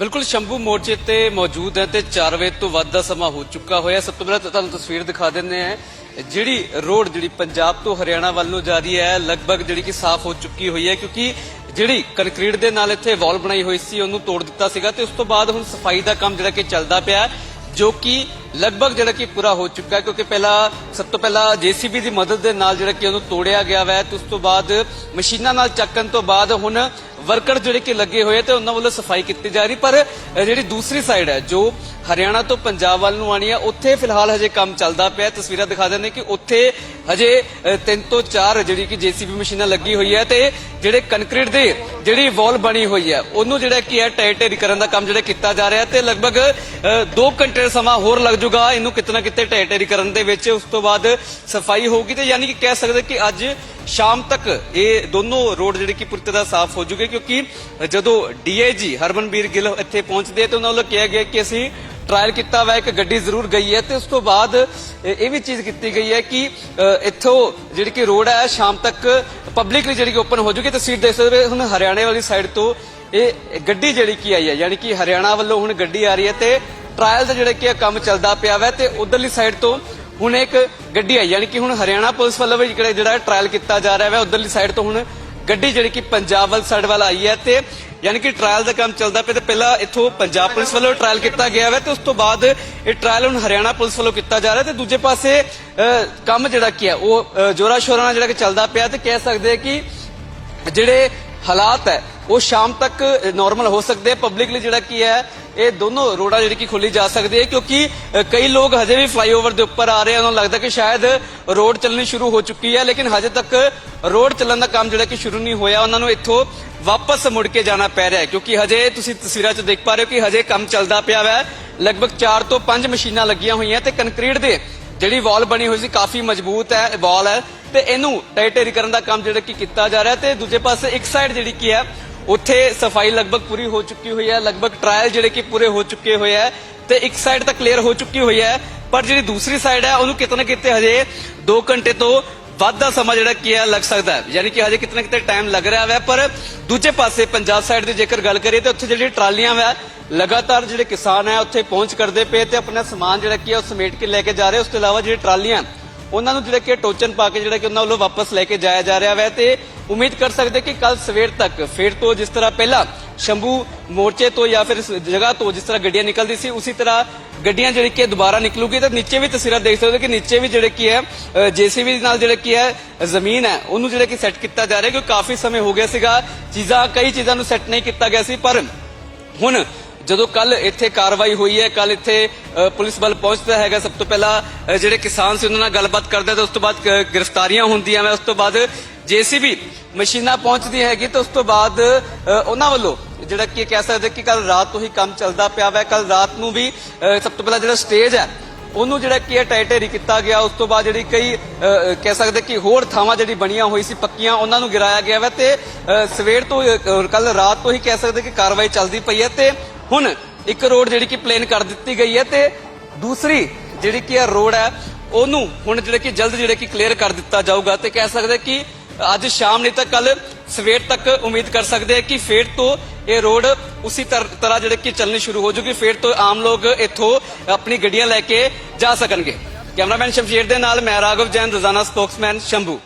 ਬਿਲਕੁਲ, ਸ਼ੰਭੂ ਮੋਰਚੇ ਤੇ ਮੌਜੂਦ ਹੈ ਤੇ 4 ਵਜੇ ਤੋਂ ਵੱਧ ਦਾ ਸਮਾਂ ਹੋ ਚੁੱਕਾ ਹੋਇਆ। ਸਭ ਤੋਂ ਪਹਿਲਾਂ ਤਾਂ ਤੁਹਾਨੂੰ ਤਸਵੀਰ ਦਿਖਾ ਦਿੰਦੇ ਆ ਜਿਹੜੀ ਰੋਡ, ਜਿਹੜੀ ਪੰਜਾਬ ਤੋਂ ਹਰਿਆਣਾ ਵੱਲ ਨੂੰ ਜਾ ਰਹੀ ਹੈ, ਲਗਭਗ ਜਿਹੜੀ ਕਿ ਸਾਫ਼ ਹੋ ਚੁੱਕੀ ਹੋਈ ਹੈ, ਕਿਉਂਕਿ ਜਿਹੜੀ ਕੰਕਰੀਟ ਦੇ ਨਾਲ ਇੱਥੇ ਵਾਲ ਬਣਾਈ ਹੋਈ ਸੀ, ਉਹਨੂੰ ਤੋੜ ਦਿੱਤਾ ਸੀਗਾ ਤੇ ਉਸ ਤੋਂ ਬਾਅਦ ਹੁਣ ਸਫ਼ਾਈ ਦਾ ਕੰਮ ਜਿਹੜਾ ਕਿ ਚੱਲਦਾ ਪਿਆ ਜੋ ਕਿ ਲਗਭਗ ਜਿਹੜਾ ਕਿ ਪੂਰਾ ਹੋ ਚੁੱਕਾ ਹੈ, ਕਿਉਂਕਿ ਪਹਿਲਾਂ ਸਭ ਤੋਂ ਪਹਿਲਾਂ ਜੀਸੀਬੀ ਦੀ ਮਦਦ ਦੇ ਨਾਲ ਜਿਹੜਾ ਕਿ ਉਹਨੂੰ ਤੋੜਿਆ ਗਿਆ ਵੈ, ਤੇ ਉਸ ਤੋਂ ਬਾਅਦ ਮਸ਼ੀਨਾਂ ਨਾਲ ਚੱਕਣ ਤੋਂ ਬਾਅਦ ਹੁਣ ਵਰਕਰ ਜਿਹੜੇ ਕਿ ਲੱਗੇ ਹੋਏ ਤੇ ਉਹਨਾਂ ਵੱਲੋਂ ਸਫ਼ਾਈ ਕੀਤੀ ਜਾ ਰਹੀ, ਪਰ ਜਿਹੜੀ ਦੂਸਰੀ ਸਾਈਡ ਹੈ, ਜੋ ਹਰਿਆਣਾ ਤੋਂ ਪੰਜਾਬ ਵੱਲ ਨੂੰ ਆਣੀ ਹੈ, ਉੱਥੇ ਫਿਲਹਾਲ ਹਜੇ ਕੰਮ ਚੱਲਦਾ ਪਿਆ ਤਸਵੀਰਾਂ ਦਿਖਾ ਦਿੰਦੇ ਕਿ ਉੱਥੇ ਹਜੇ 3 ਤੋਂ 4 ਜਿਹੜੀ ਕਿ ਜੀਸੀਬੀ ਮਸ਼ੀਨਾਂ ਲੱਗੀ ਹੋਈ ਹੈ ਤੇ ਜਿਹੜੇ ਕੰਕਰੀਟ ਦੇ ਜਿਹੜੀ ਵਾਲ ਬਣੀ ਹੋਈ ਹੈ, ਉਹਨੂੰ ਜਿਹੜਾ ਕੀ ਹੈ ਟੈ ਕਰਨ ਦਾ ਕੰਮ ਜਿਹੜਾ ਕੀਤਾ ਜਾ ਰਿਹਾ ਤੇ ਲਗਭਗ 2 ਘੰਟੇ ਦਾ ਸਮਾਂ ਹੋਰ ਲੱਗ ਜਾਊਗਾ ਇਹਨੂੰ ਕਿਤਨਾ ਕਿਤੇ ਟੈ ਢੇਰੀ ਕਰਨ ਦੇ ਵਿੱਚ, ਉਸ ਤੋਂ ਬਾਅਦ ਸਫ਼ਾਈ ਹੋਊਗੀ ਤੇ ਯਾਨੀ ਕਿ ਕਹਿ ਸਕਦੇ ਕਿ ਅੱਜ ਸ਼ਾਮ ਤੱਕ ਇਹ ਦੋਨੋਂ ਰੋਡ ਜਿਹੜੇ ਕਿ ਪੂਰੀ ਤਰ੍ਹਾਂ ਸਾਫ਼ ਹੋ ਜੂਗੇ ਕਿਉਂਕਿ ਜਦੋਂ ਡੀਆਈਜੀ ਹਰਮਨਬੀਰ ਗਿੱਲ ਇੱਥੇ ਪਹੁੰਚਦੇ ਤੇ ਉਹਨਾਂ ਵੱਲੋਂ ਕਿਹਾ ਗਿਆ ਕਿ ਅਸੀਂ ਟ੍ਰਾਇਲ ਕੀਤਾ ਵਾ, ਇੱਕ ਗੱਡੀ ਜ਼ਰੂਰ ਗਈ ਹੈ ਤੇ ਉਸ ਤੋਂ ਬਾਅਦ, ਇਹ ਵੀ ਚੀਜ਼ ਕੀਤੀ ਗਈ ਹੈ ਕਿ ਇੱਥੋਂ ਜਿਹੜੀ ਕਿ ਰੋਡ ਹੈ, ਸ਼ਾਮ ਤੱਕ ਪਬਲਿਕਲੀ ਜਿਹੜੀ ਕਿ ਓਪਨ ਹੋ ਜੂਗੀ ਤਸਵੀਰ ਦੇਖ ਸਕਦੇ ਹੁਣ ਹਰਿਆਣੇ ਵਾਲੀ ਸਾਈਡ ਤੋਂ ਇਹ ਗੱਡੀ ਜਿਹੜੀ ਕੀ ਆਈ ਹੈ, ਯਾਨੀ ਕਿ ਹਰਿਆਣਾ ਵੱਲੋਂ ਹੁਣ ਗੱਡੀ ਆ ਰਹੀ ਹੈ ਤੇ ਟ੍ਰਾਇਲ ਦਾ ਜਿਹੜਾ ਕਿ ਕੰਮ ਚੱਲਦਾ ਪਿਆ ਵਾ ਤੇ ਉਧਰਲੀ ਸਾਈਡ ਤੋਂ ਹੁਣ ਇੱਕ ਗੱਡੀ ਆਈ, ਯਾਨੀ ਕਿ ਹੁਣ ਹਰਿਆਣਾ ਪੁਲਿਸ ਵੱਲੋਂ ਵੀ ਜਿਹੜਾ ਜਿਹੜਾ ਟ੍ਰਾਇਲ ਕੀਤਾ ਜਾ ਰਿਹਾ ਹੈ ਉਧਰਲੀ ਸਾਈਡ ਤੋਂ ਹੁਣ ਗੱਡੀ ਜਿਹੜੀ ਕਿ ਪੰਜਾਬ ਵੱਲ ਸਾਈਡ ਵੱਲ ਆਈ ਹੈ ਤੇ ਯਾਨੀ ਕਿ ਟ੍ਰਾਇਲ ਦਾ ਕੰਮ ਚੱਲਦਾ ਪਿਆ ਤੇ ਪਹਿਲਾਂ ਇੱਥੋਂ ਪੰਜਾਬ ਪੁਲਿਸ ਵੱਲੋਂ ਟ੍ਰਾਇਲ ਕੀਤਾ ਗਿਆ ਹੈ ਤੇ ਉਸ ਤੋਂ ਬਾਅਦ ਇਹ ਟ੍ਰਾਇਲ ਹੁਣ ਹਰਿਆਣਾ ਪੁਲਿਸ ਵੱਲੋਂ ਕੀਤਾ ਜਾ ਰਿਹਾ ਤੇ ਦੂਜੇ ਪਾਸੇ ਅ, ਕੰਮ ਜਿਹੜਾ ਕੀ ਹੈ ਉਹ ਅ, ਜ਼ੋਰਾਂ ਸ਼ੋਰਾਂ ਨਾਲ ਜਿਹੜਾ ਕਿ ਚੱਲਦਾ ਪਿਆ ਤੇ ਕਹਿ ਸਕਦੇ ਕਿ ਜਿਹੜੇ ਹਾਲਾਤ ਹੈ। ਉਹ ਸ਼ਾਮ ਤੱਕ ਨਾਰਮਲ ਹੋ ਸਕਦੇ ਪਬਲਿਕਲੀ ਜਿਹੜਾ ਕੀ ਹੈ, ਇਹ ਦੋਨੋਂ ਰੋਡਾਂ ਜਿਹੜੀ ਕਿ ਖੋਲੀ ਜਾ ਸਕਦੀ ਹੈ, ਕਿਉਂਕਿ ਕਈ ਲੋਕ ਹਜੇ ਵੀ ਫਲਾਈਓਵਰ ਦੇ ਉੱਪਰ ਆ ਰਹੇ ਹਨ। ਉਹਨਾਂ ਲੱਗਦਾ ਕਿ ਸ਼ਾਇਦ ਰੋਡ ਚੱਲਣੀ ਸ਼ੁਰੂ ਹੋ ਚੁੱਕੀ ਹੈ, ਲੇਕਿਨ ਹਜੇ ਤੱਕ ਰੋਡ ਚੱਲਣ ਦਾ ਕੰਮ ਜਿਹੜਾ ਕਿ ਸ਼ੁਰੂ ਨਹੀਂ ਹੋਇਆ। ਉਹਨਾਂ ਨੂੰ ਇੱਥੋਂ ਵਾਪਸ ਮੁੜ ਕੇ ਜਾਣਾ ਪੈ ਰਿਹਾ ਹੈ, ਕਿਉਂਕਿ ਹਜੇ ਤੁਸੀਂ ਤਸਵੀਰਾਂ 'ਚ ਦੇਖ ਪਾ ਰਹੇ ਹੋ ਕਿ ਹਜੇ ਕੰਮ ਚੱਲਦਾ ਪਿਆ ਹੈ ਲਗਭਗ 4 ਤੋਂ 5 ਮਸ਼ੀਨਾਂ ਲੱਗੀਆਂ ਹੋਈਆਂ ਤੇ ਕੰਕਰੀਟ ਦੇ ਜਿਹੜੀ ਵਾਲ ਬਣੀ ਹੋਈ ਸੀ ਕਾਫੀ ਮਜ਼ਬੂਤ ਹੈ, ਵਾਲ ਹੈ ਤੇ ਇਹਨੂੰ ਟਾਈ ਢੇਰੀ ਕਰਨ ਦਾ ਕੰਮ ਜਿਹੜਾ ਕਿ ਕੀਤਾ ਜਾ ਰਿਹਾ ਤੇ ਦੂਜੇ ਪਾਸੇ ਇੱਕ ਸਾਈਡ ਜਿਹੜੀ ਕੀ ਹੈ, ਉੱਥੇ ਸਫ਼ਾਈ ਲਗਭਗ ਪੂਰੀ ਹੋ ਚੁੱਕੀ ਹੋਈ ਹੈ, ਲਗਭਗ ਟ੍ਰਾਇਲ ਜਿਹੜੇ ਕਿ ਪੂਰੇ ਹੋ ਚੁੱਕੇ ਹੋਏ ਹੈ ਤੇ ਇੱਕ ਸਾਈਡ ਤਾਂ ਕਲੀਅਰ ਹੋ ਚੁੱਕੀ ਹੋਈ ਹੈ, ਪਰ ਜਿਹੜੀ ਦੂਸਰੀ ਸਾਈਡ ਹੈ, ਉਹਨੂੰ ਕਿਤੇ ਨਾ ਕਿਤੇ ਹਜੇ 2 ਘੰਟੇ ਤੋਂ ਵੱਧ ਦਾ ਸਮਾਂ ਜਿਹੜਾ ਕੀ ਲੱਗ ਸਕਦਾ ਹੈ। ਯਾਨੀ ਕਿ ਹਜੇ ਕਿਤੇ ਕਿਤੇ ਟਾਈਮ ਲੱਗ ਰਿਹਾ ਹੈ ਪਰ ਦੂਜੇ ਪਾਸੇ ਪੰਜਾਬ ਸਾਈਡ ਦੀ ਜੇਕਰ ਗੱਲ ਕਰੀਏ ਤਾਂ ਉੱਥੇ ਜਿਹੜੀ ਟਰਾਲੀਆਂ ਹੈ ਲਗਾਤਾਰ ਜਿਹੜੇ ਕਿਸਾਨ ਹੈ, ਉੱਥੇ ਪਹੁੰਚ ਕਰਦੇ ਪਏ ਤੇ ਆਪਣਾ ਸਮਾਨ ਜਿਹੜਾ ਕੀ ਹੈ, ਉਹ ਸਮੇਟ ਕੇ ਲੈ ਕੇ ਜਾ ਰਹੇ। ਉਸ ਤੋਂ ਇਲਾਵਾ ਜਿਹੜੀ ਟਰਾਲੀਆਂ, ਉਹਨਾਂ ਨੂੰ ਜਿਹੜਾ ਕਿ ਟੋਚਨ ਪਾ ਕੇ ਜਿਹੜਾ ਕਿ ਉਹਨਾਂ ਵੱਲੋਂ ਵਾਪਸ ਲੈ ਕੇ ਜਾਇਆ ਜਾ ਰਿਹਾ ਹੈ ਤੇ ਉਮੀਦ ਕਰ ਸਕਦੇ ਕਿ ਕੱਲ ਸਵੇਰ ਤੱਕ, ਫਿਰ ਤੋਂ ਜਿਸ ਤਰ੍ਹਾਂ ਪਹਿਲਾਂ ਸ਼ੰਭੂ ਮੋਰਚੇ ਤੋਂ ਜਾਂ ਫਿਰ ਇਸ ਜਗ੍ਹਾ ਤੋਂ ਜਿਸ ਤਰ੍ਹਾਂ ਗੱਡੀਆਂ ਨਿਕਲਦੀ ਸੀ, ਉਸੇ ਤਰ੍ਹਾਂ ਗੱਡੀਆਂ ਜਿਹੜੀ ਕਿ ਦੁਬਾਰਾ ਨਿਕਲੂਗੀ ਤਾਂ ਨੀਚੇ ਵੀ ਤਸਵੀਰਾਂ ਦੇਖ ਸਕਦੇ ਹੋ ਕਿ ਨੀਚੇ ਵੀ ਜਿਹੜੇ ਕੀ ਹੈ ਜੀਸੀਬੀ ਨਾਲ ਜਿਹੜੇ ਕੀ ਹੈ, ਜ਼ਮੀਨ ਹੈ, ਉਹਨੂੰ ਜਿਹੜਾ ਕਿ ਸੈੱਟ ਕੀਤਾ ਜਾ ਰਿਹਾ ਕਿਉਂਕਿ ਕਾਫੀ ਸਮੇਂ ਹੋ ਗਿਆ ਸੀਗਾ। ਚੀਜ਼ਾਂ, ਕਈ ਚੀਜ਼ਾਂ ਨੂੰ ਸੈੱਟ ਨਹੀਂ ਕੀਤਾ ਗਿਆ ਸੀ, ਪਰ ਹੁਣ ਜਦੋਂ ਕੱਲ ਇੱਥੇ ਕਾਰਵਾਈ ਹੋਈ ਹੈ ਕੱਲ ਇੱਥੇ ਪੁਲਿਸ ਬਲ ਪਹੁੰਚਦਾ ਹੈਗਾ, ਸਭ ਤੋਂ ਪਹਿਲਾਂ ਜਿਹੜੇ ਕਿਸਾਨ ਸੀ ਉਹਨਾਂ ਨਾਲ ਗੱਲਬਾਤ ਕਰਦੇ ਤੇ ਉਸ ਤੋਂ ਬਾਅਦ ਗ੍ਰਿਫਤਾਰੀਆਂ ਹੁੰਦੀਆਂ ਮੈਂ ਉਸ ਤੋਂ ਬਾਅਦ ਜੀਸੀਬੀ ਮਸ਼ੀਨਾਂ ਪਹੁੰਚਦੀ ਹੈਗੀ ਤੇ ਉਸ ਤੋਂ ਬਾਅਦ ਉਹਨਾਂ ਵੱਲੋਂ ਜਿਹੜਾ ਕੀ ਕਹਿ ਸਕਦੇ ਕਿ ਕੱਲ ਰਾਤ ਤੋਂ ਹੀ ਕੰਮ ਚੱਲਦਾ ਪਿਆ ਵਾ। ਕੱਲ ਰਾਤ ਨੂੰ ਵੀ ਸਭ ਤੋਂ ਪਹਿਲਾਂ ਜਿਹੜਾ ਸਟੇਜ ਹੈ, ਉਹਨੂੰ ਜਿਹੜਾ ਕੀ ਹੈ ਕੀਤਾ ਗਿਆ। ਉਸ ਤੋਂ ਬਾਅਦ ਜਿਹੜੀ ਕਈ ਕਹਿ ਸਕਦੇ ਕਿ ਹੋਰ ਥਾਵਾਂ ਜਿਹੜੀ ਬਣੀਆਂ ਹੋਈ ਸੀ, ਪੱਕੀਆਂ ਉਹਨਾਂ ਨੂੰ ਗਿਰਾਇਆ ਗਿਆ ਵਾ ਤੇ ਸਵੇਰ ਤੋਂ ਕੱਲ ਰਾਤ ਤੋਂ ਹੀ ਕਹਿ ਸਕਦੇ ਕਿ ਕਾਰਵਾਈ ਚੱਲਦੀ ਪਈ ਹੈ ਤੇ ਹੁਣ ਇੱਕ ਰੋਡ ਜਿਹੜੀ ਕਿ ਪਲੇਨ ਕਰ ਦਿੱਤੀ ਗਈ ਹੈ ਤੇ ਦੂਸਰੀ ਜਿਹੜੀ ਕਿ ਇਹ ਰੋਡ ਹੈ, ਉਹਨੂੰ ਹੁਣ ਜਿਹੜੇ ਕਿ ਜਲਦ ਜਿਹੜੇ ਕਿ ਕਲੀਅਰ ਕਰ ਦਿੱਤਾ ਜਾਊਗਾ ਤੇ ਕਹਿ ਸਕਦੇ ਕਿ ਅੱਜ ਸ਼ਾਮ ਨਹੀਂ ਤਾਂ ਕੱਲ ਸਵੇਰ ਤੱਕ ਉਮੀਦ ਕਰ ਸਕਦੇ ਆ ਕਿ ਫੇਰ ਤੋਂ ਇਹ ਰੋਡ ਉਸੇ ਤਰ- ਤਰ੍ਹਾਂ ਜਿਹੜੇ ਕਿ ਚੱਲਣੀ ਸ਼ੁਰੂ ਹੋ ਜੂਗੀ, ਫੇਰ ਤੋਂ ਆਮ ਲੋਕ ਇੱਥੋਂ ਆਪਣੀ ਗੱਡੀਆਂ ਲੈ ਕੇ ਜਾ ਸਕਣਗੇ। ਕੈਮਰਾਮੈਨ ਸ਼ਮਸ਼ੀਰ ਦੇ ਨਾਲ ਮੈਂ ਰਾਘਵ ਜੈਨ, ਰੋਜ਼ਾਨਾ ਸਪੋਕਸਮੈਨ, ਸ਼ੰਭੂ।